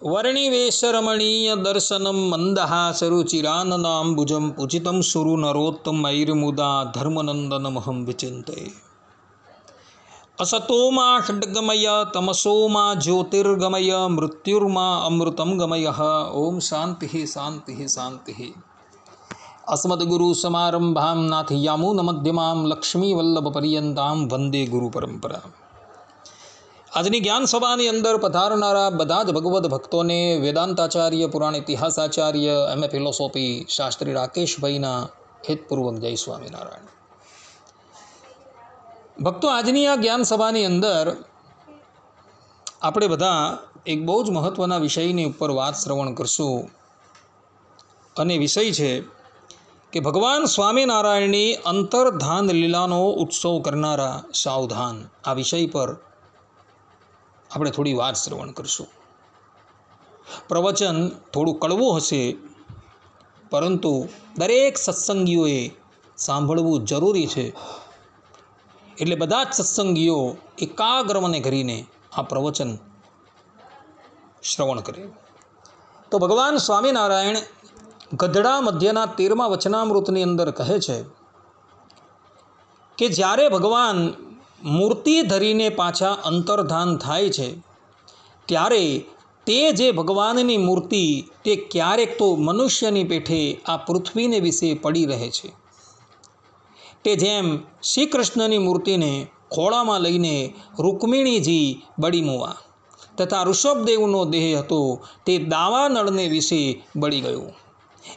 વર્ણિવેશરમણીય દર્શનમ મંદહાસરુચિરાનનાંબુજમ પૂજિતમ સુરુ નરોત્તમૈર્મુદા ધર્મનંદનમહં વિચિંતે અસતોમા ષડ્ગમય તમસોમા જ્યોતિર્ગમય મૃત્યુર્મા અમૃતમ ગમય ઓમ શાંતિ શાંતિ શાંતિ અસ્મદ્ગુરુસમારંભાં નાથયામૂનમધ્યમાં લક્ષ્મીવલ્લભપર્યંતાં વંદે ગુરુ પરંપરા આજની જ્ઞાન સભાની અંદર પધારનારા બધા જ ભગવદ્ ભક્તોને વેદાંતાચાર્ય, પુરાણ ઇતિહાસાચાર્ય, એમ એ ફિલોસોફી શાસ્ત્રી રાકેશભાઈના હિતપૂર્વક જય સ્વામિનારાયણ. ભક્તો, આજની આ જ્ઞાન સભાની અંદર આપણે બધા એક બહુ જ મહત્ત્વના વિષયની ઉપર વાત શ્રવણ કરશું. અને વિષય છે કે ભગવાન સ્વામિનારાયણની અંતર્ધાન લીલાનો ઉત્સવ કરનારા સાવધાન. આ વિષય પર આપણે થોડી વાર શ્રવણ કરશું. પ્રવચન થોડું કડવું હશે, પરંતુ દરેક સત્સંગીઓએ સાંભળવું જરૂરી છે. એટલે બધા જ સત્સંગીઓ એકાગ્ર મને કરીને આ પ્રવચન શ્રવણ કરે. તો ભગવાન સ્વામિનારાયણ ગધડા મધ્યના તેરમા વચનામૃતની અંદર કહે છે કે જ્યારે ભગવાન મૂર્તિ ધરીને પાછા અંતર્ધાન થાય છે. ત્યારે તે જે ભગવાનની મૂર્તિ, તે ક્યારેક તો મનુષ્યની પેઠે આ પૃથ્વીને વિશે પડી રહે છે. તે જેમ શ્રી કૃષ્ણની મૂર્તિને ખોળામાં લઈને રૂકમિણીજી બળી મુવા તથા ઋષભદેવનો દેહ હતો તે દાવાનળને વિશે બળી ગયો.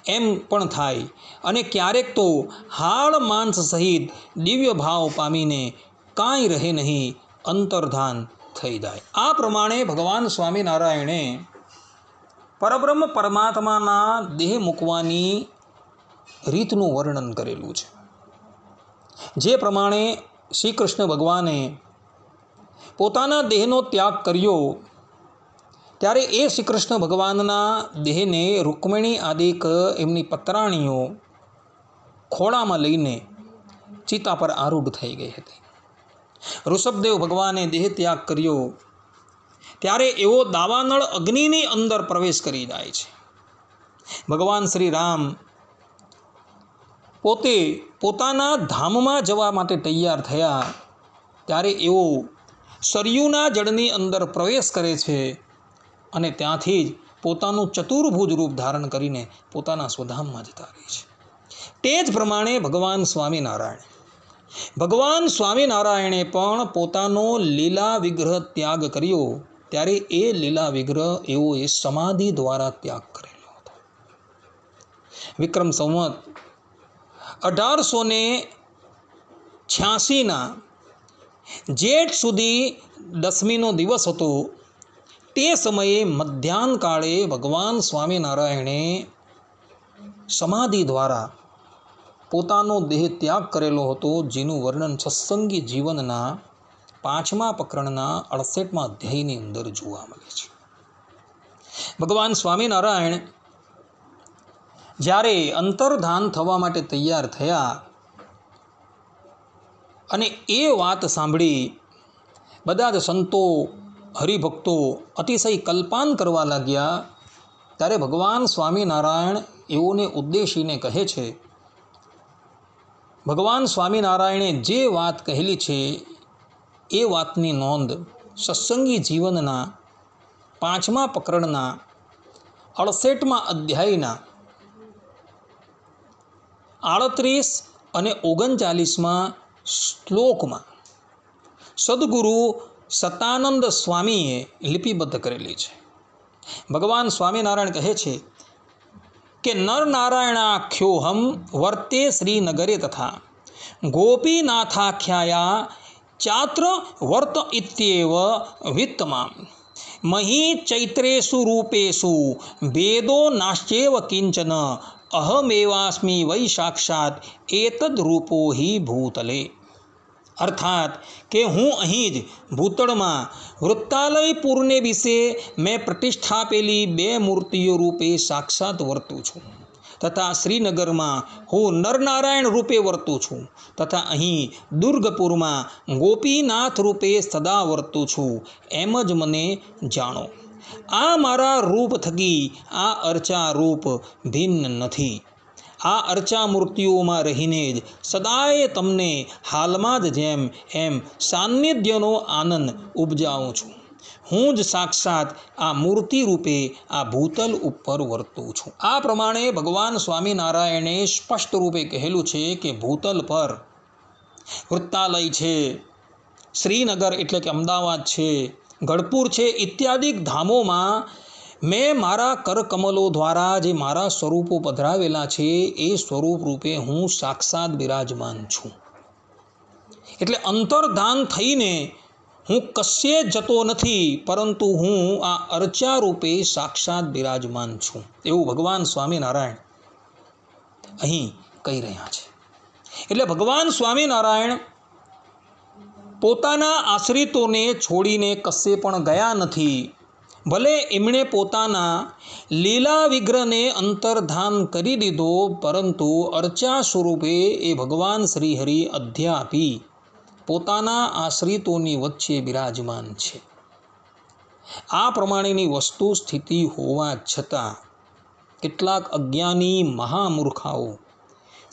એમ પણ થાય અને ક્યારેક તો હાડ માંસ સહિત દિવ્ય ભાવ પામીને કાંઈ રહે નહીં, અંતર્ધાન થઈ જાય. આ પ્રમાણે ભગવાન સ્વામિનારાયણે પરબ્રહ્મ પરમાત્માના દેહ મૂકવાની રીતનું વર્ણન કરેલું છે. જે પ્રમાણે શ્રી કૃષ્ણ ભગવાને પોતાના દેહનો ત્યાગ કર્યો, ત્યારે એ શ્રી કૃષ્ણ ભગવાનના દેહને રૂકમણી આદિક એમની પતરાણીઓ ખોળામાં લઈને ચિતા પર આરૂઢ થઈ ગઈ હતી. ઋષભદેવ ભગવાને દેહ ત્યાગ કર્યો. ત્યારે એવો દાવાનળ અગ્નિની અંદર પ્રવેશ કરી જાય છે. ભગવાન શ્રી રામ પોતે પોતાના ધામમાં જવા માટે તૈયાર થયા. ત્યારે એવો સરયુના જળની અંદર પ્રવેશ કરે છે અને ત્યાંથી જ પોતાનું ચતુર્ભુજ રૂપ ધારણ કરીને પોતાના સ્વધામમાં જતા રહે છે. તે જ પ્રમાણે ભગવાન સ્વામિનારાયણ ભગવાન સ્વામિનારાયણે પણ પોતાનો લીલા વિગ્રહ ત્યાગ કર્યો. ત્યારે એ લીલા વિગ્રહ એવો એ સમાધિ દ્વારા ત્યાગ કરેલો હતો. વિક્રમ સંવત અઢારસો ને છ્યાસીના જેઠ સુધી દસમીનો દિવસ હતો. તે સમયે મધ્યાહન કાળે ભગવાન સ્વામિનારાયણે સમાધિ દ્વારા પોતાનો દેહ ત્યાગ કરેલો હતો, જેનું વર્ણન સત્સંગી જીવનના પાંચમા પ્રકરણના અડસઠમાં અધ્યાયની અંદર જોવા મળે છે. ભગવાન સ્વામિનારાયણ જ્યારે અંતર્ધાન થવા માટે તૈયાર થયા અને એ વાત સાંભળી, બધા જ સંતો, હરિભક્તો અતિશય કલ્પાન કરવા લાગ્યા, ત્યારે ભગવાન સ્વામિનારાયણ એઓને ઉદ્દેશીને કહે છે ભગવાન સ્વામિનારાયણે જે વાત કહેલી છે, એ વાતની નોંધ સત્સંગી જીવનના પાંચમા પ્રકરણના અડસઠમાં અધ્યાયના આડત્રીસ અને ઓગણચાલીસમાં શ્લોકમાં સદગુરુ સતાનંદ સ્વામીએ લિપિબદ્ધ કરેલી છે. ભગવાન સ્વામિનારાયણ કહે છે કે નરનારાયણાખ્યોહમ વર્તે શ્રીનગરે તથા. ગોપીનાથાખ્યાયા ચાત્ર વર્ત ઇત્યેવ વિત્તમાં મહી ચૈત્રેષુ રૂપેષુ વેદો નાશ્ચેવ કિંચન અહમેવાસ્મિ વૈ સાક્ષાત એતદ રૂપો હિ ભૂતલે. અર્થાત કે હું અહીં જ ભૂતળમાં વૃત્તાલયપુરને વિશે મેં પ્રતિષ્ઠાપેલી બે મૂર્તિઓ રૂપે સાક્ષાત વર્તું છું. તથા શ્રીનગરમાં હું નરનારાયણ રૂપે વર્તું છું. તથા અહીં દુર્ગપુરમાં ગોપીનાથ રૂપે સદા વર્તું છું. એમ જ મને જાણો. આ મારા રૂપ થકી આ અર્ચા રૂપ ભિન્ન નથી. આ અર્ચા મૂર્તિઓમાં રહીને જ સદાય તમને હાલમાં જ જેમ એમ સાનિધ્યનો આનંદ ઉપજાવું છું. હું જ સાક્ષાત આ મૂર્તિ રૂપે આ ભૂતલ ઉપર વર્તું છું. આ પ્રમાણે ભગવાન સ્વામિનારાયણે સ્પષ્ટ રૂપે કહેલું છે કે ભૂતલ પર વૃત્તાલય છે, શ્રીનગર એટલે કે અમદાવાદ છે, ગઢપુર છે, ઇત્યાદિક ધામોમાં મેં મારા કરકમલો દ્વારા જે મારા સ્વરૂપો પધરાવેલા છે, એ સ્વરૂપ રૂપે હું સાક્ષાત બિરાજમાન છું. એટલે અંતર્ધાન થઈને હું કશે જતો નથી, પરંતુ હું આ અર્ચા રૂપે સાક્ષાત બિરાજમાન છું, એવું ભગવાન સ્વામિનારાયણ અહીં કહી રહ્યા છે. એટલે ભગવાન સ્વામિનારાયણ પોતાના આશ્રિતોને છોડીને કશે પણ ગયા નથી ભલે એમણે પોતાના લીલા વિગ્રહને અંતર્ધાન કરી દીધો, પરંતુ અર્ચા સ્વરૂપે એ ભગવાન શ્રીહરિ અધ્યાપી પોતાના આશ્રિતોની વચ્ચે બિરાજમાન છે. આ પ્રમાણેની વસ્તુ સ્થિતિ હોવા છતાં કેટલાક અજ્ઞાની મહામૂર્ખાઓ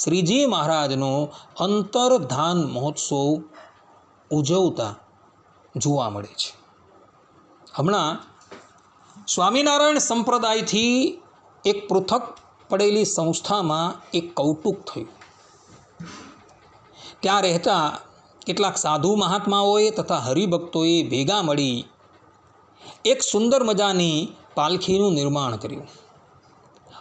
શ્રીજી મહારાજનો અંતર્ધાન મહોત્સવ ઉજવતા જોવા મળે છે. હમણાં સ્વામિનારાયણ સંપ્રદાયથી એક પૃથક પડેલી સંસ્થામાં એક કૌતુક થયું. ત્યાં રહેતા કેટલાક સાધુ મહાત્માઓએ તથા હરિભક્તોએ ભેગા મળી એક સુંદર મજાની પાલખીનું નિર્માણ કર્યું.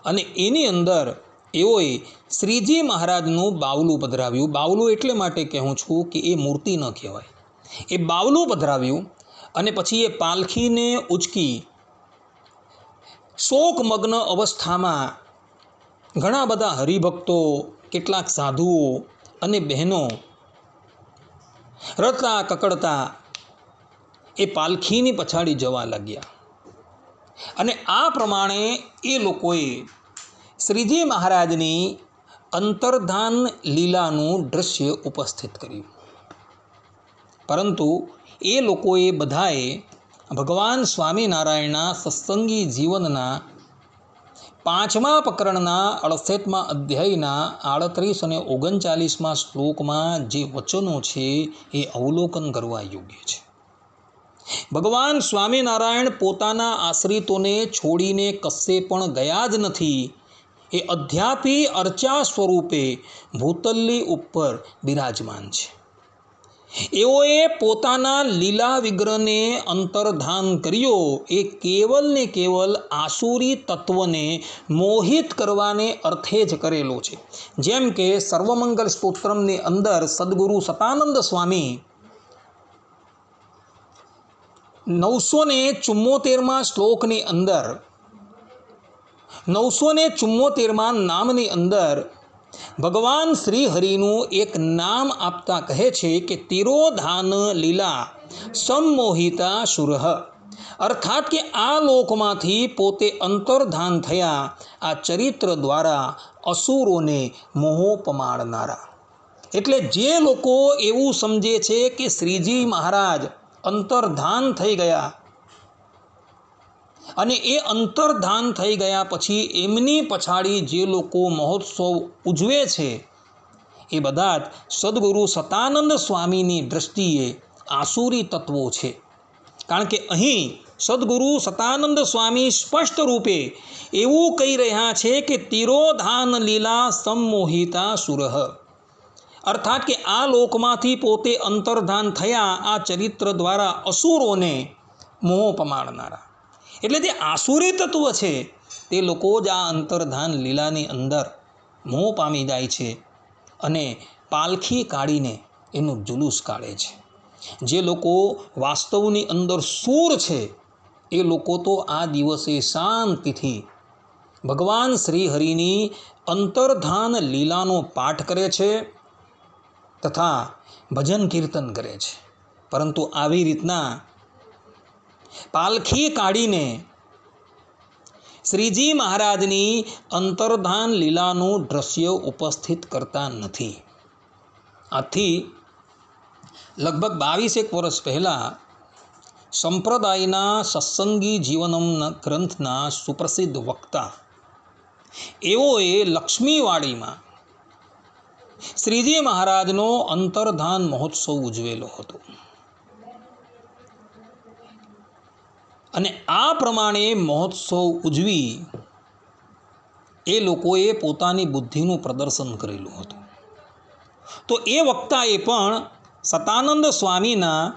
અને એની અંદર એઓએ શ્રીજી મહારાજનું બાવલું પધરાવ્યું. બાવલું એટલે માટે કહું છું કે એ મૂર્તિ ન કહેવાય. એ બાવલું પધરાવ્યું અને પછી એ પાલખીને ઉચકી શોકમગ્ન અવસ્થામાં ઘણા બધા હરિભક્તો, કેટલાક સાધુઓ અને બહેનો રડતા કકડતા એ પાલખીની પછાડી જવા લાગ્યા. અને આ પ્રમાણે એ લોકોએ શ્રીજી મહારાજની અંતર્ધાન લીલાનું દૃશ્ય ઉપસ્થિત કર્યું. પરંતુ એ લોકોએ બધાએ ભગવાન સ્વામિનારાયણના સત્સંગી જીવનના પાંચમા પ્રકરણના અડસઠમાં અધ્યાયના આડત્રીસ અને ઓગણચાલીસમાં શ્લોકમાં જે વચનો છે એ અવલોકન કરવા યોગ્ય છે. ભગવાન સ્વામિનારાયણ પોતાના આશ્રિતોને છોડીને કશે પણ ગયા જ નથી. એ અધ્યાપી અર્ચા સ્વરૂપે ભૂતલની ઉપર બિરાજમાન છે. એઓએ પોતાના લીલા વિગ્રહને અંતર્ધાન કર્યો. એ કેવલ ને કેવલ આસુરી તત્વને મોહિત કરવાને અર્થે જ કરેલો છે. જેમ કે સર્વમંગલ સ્તોત્રમની અંદર સદગુરુ સતાનંદ સ્વામી નવસો ને ચુમ્મોતેરમાં શ્લોકની અંદર નવસો ને ચુમ્મોતેરમાં નામની અંદર ભગવાન શ્રી હરિનું એક નામ આપતા કહે છે કે તિરોધાન લીલા સંમોહિતા સુરહ. અર્થાત કે આ લોકમાંથી પોતે અંતર્ધાન થયા આ ચરિત્ર દ્વારા અસુરોને મોહો પમાડનારા એટલે જે લોકો એવું સમજે છે કે શ્રીજી મહારાજ અંતર્ધાન થઈ ગયા અને એ અંતર્ધાન થઈ ગયા પછી એમની પછાડી જે લોકો મહોત્સવ ઉજવે છે, એ બધા જ સદગુરુ સતાનંદ સ્વામીની દૃષ્ટિએ આસુરી તત્વો છે. કારણ કે અહીં સદગુરુ સતાનંદ સ્વામી સ્પષ્ટ રૂપે એવું કહી રહ્યા છે કે તિરોધાન લીલા સંમોહિતા સુરહ. અર્થાત કે આ લોકમાંથી પોતે અંતર્ધાન થયા આ ચરિત્ર દ્વારા અસુરોને મોહ પમાડનારા. એટલે જે આસુરી તત્વ છે, તે લોકો જ આ અંતર્ધાન લીલાની અંદર મોં પામી જાય છે અને પાલખી કાઢીને એનું જુલુસ કાઢે છે. જે લોકો વાસ્તવની અંદર સૂર છે, એ લોકો તો આ દિવસે શાંતિથી ભગવાન શ્રી હરિની અંતર્ધાન લીલાનો પાઠ કરે છે તથા ભજન કીર્તન કરે છે. પરંતુ આવી રીતના પાલખી કાઢીને શ્રીજી મહારાજની અંતર્ધાન લીલાનું દ્રશ્ય ઉપસ્થિત કરતા નથી. આથી લગભગ બાવીસેક વર્ષ પહેલાં સંપ્રદાયના સત્સંગી જીવનમ ગ્રંથના સુપ્રસિદ્ધ વક્તા એઓએ લક્ષ્મીવાડીમાં શ્રીજી મહારાજનો અંતર્ધાન મહોત્સવ ઉજવેલો હતો. અને આ પ્રમાણે મહોત્સવ ઉજવી એ લોકોએ પોતાની બુદ્ધિનું પ્રદર્શન કરેલું હતું. તો એ વક્તાએ પણ સતાનંદ સ્વામીના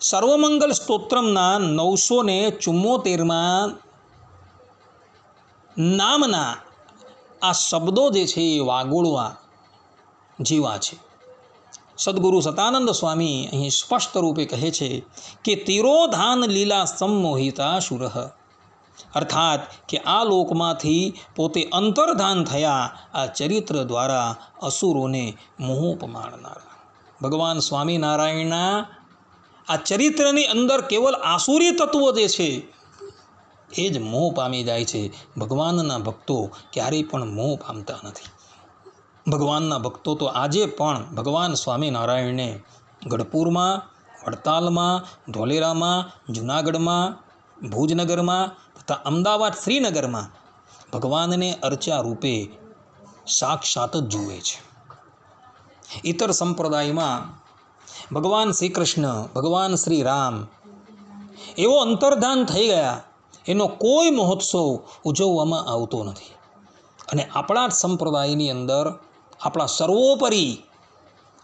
સર્વમંગલ સ્તોત્રમના નવસો ને ચુમ્મોતેરમાં નામના આ શબ્દો જે છે એ વાગોળવા જીવા છે. સદગુરુ સતાનંદ સ્વામી અહીં સ્પષ્ટ રૂપે કહે છે કે તિરોધાન લીલા સંમોહિતા શુરહ અર્થાત કે આ લોકમાંથી પોતે અંતર્ધાન થયા આ ચરિત્ર દ્વારા અસુરોને મોહ પમાડનારા ભગવાન સ્વામિનારાયણના આ ચરિત્રની અંદર કેવલ આસુરી તત્વો જે છે, એ જ મોહ પામી જાય છે. ભગવાનના ભક્તો ક્યારેય પણ મોહ પામતા નથી. ભગવાનના ભક્તો તો આજે પણ ભગવાન સ્વામિનારાયણને ગઢપુરમાં વડતાલમાં ધોલેરામાં, જુનાગઢમાં, ભુજનગરમાં તથા અમદાવાદ શ્રીનગરમાં ભગવાનને અર્ચા રૂપે સાક્ષાત જ જુએ છે. ઇતર સંપ્રદાયમાં ભગવાન શ્રી કૃષ્ણ ભગવાન શ્રી રામ એવો અંતર્ધાન થઈ ગયા, એનો કોઈ મહોત્સવ ઉજવવામાં આવતો નથી. અને આપણા જ સંપ્રદાયની અંદર આપણા સર્વોપરી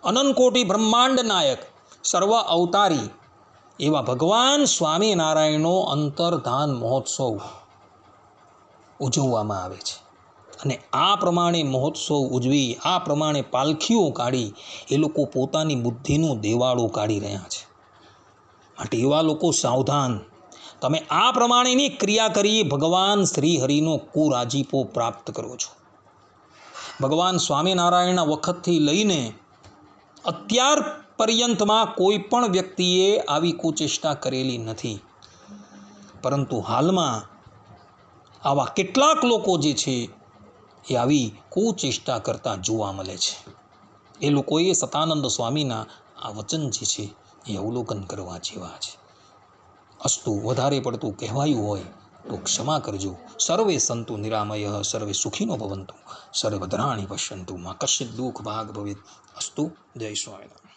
અનંતકોટી બ્રહ્માંડ નાયક, સર્વ અવતારી એવા ભગવાન સ્વામિનારાયણનો અંતર્ધાન મહોત્સવ ઉજવવામાં આવે છે. અને આ પ્રમાણે મહોત્સવ ઉજવી, આ પ્રમાણે પાલખીઓ કાઢી, એ લોકો પોતાની બુદ્ધિનું દેવાળું કાઢી રહ્યા છે. માટે એવા લોકો સાવધાન. તમે આ પ્રમાણેની ક્રિયા કરી, ભગવાન શ્રી હરિનો કુરાજીપો પ્રાપ્ત કરો છો. ભગવાન સ્વામિનારાયણના વખતથી લઈને અત્યાર પર્યંતમાં કોઈ પણ વ્યક્તિએ આવી કુચેષ્ટા કરેલી નથી. પરંતુ હાલમાં આવા કેટલાક લોકો જે છે એ આવી કુચેષ્ટા કરતા જોવા મળે છે. એ લોકોએ સતાનંદ સ્વામીના આ વચન જે છે એ અવલોકન કરવા જેવા છે. અસ્તુ વધારે પડતું કહેવાયું હોય તો ક્ષમા કરજો. સર્વે સંતુ નિરામય, સર્વે સુખીનો ભવંતુ. સર્વધરાણી પશ્યંતુ. માં કશ્ય દુઃખ ભાગ ભવિત. અસ્તુ. જય સ્વામિનારાયણ.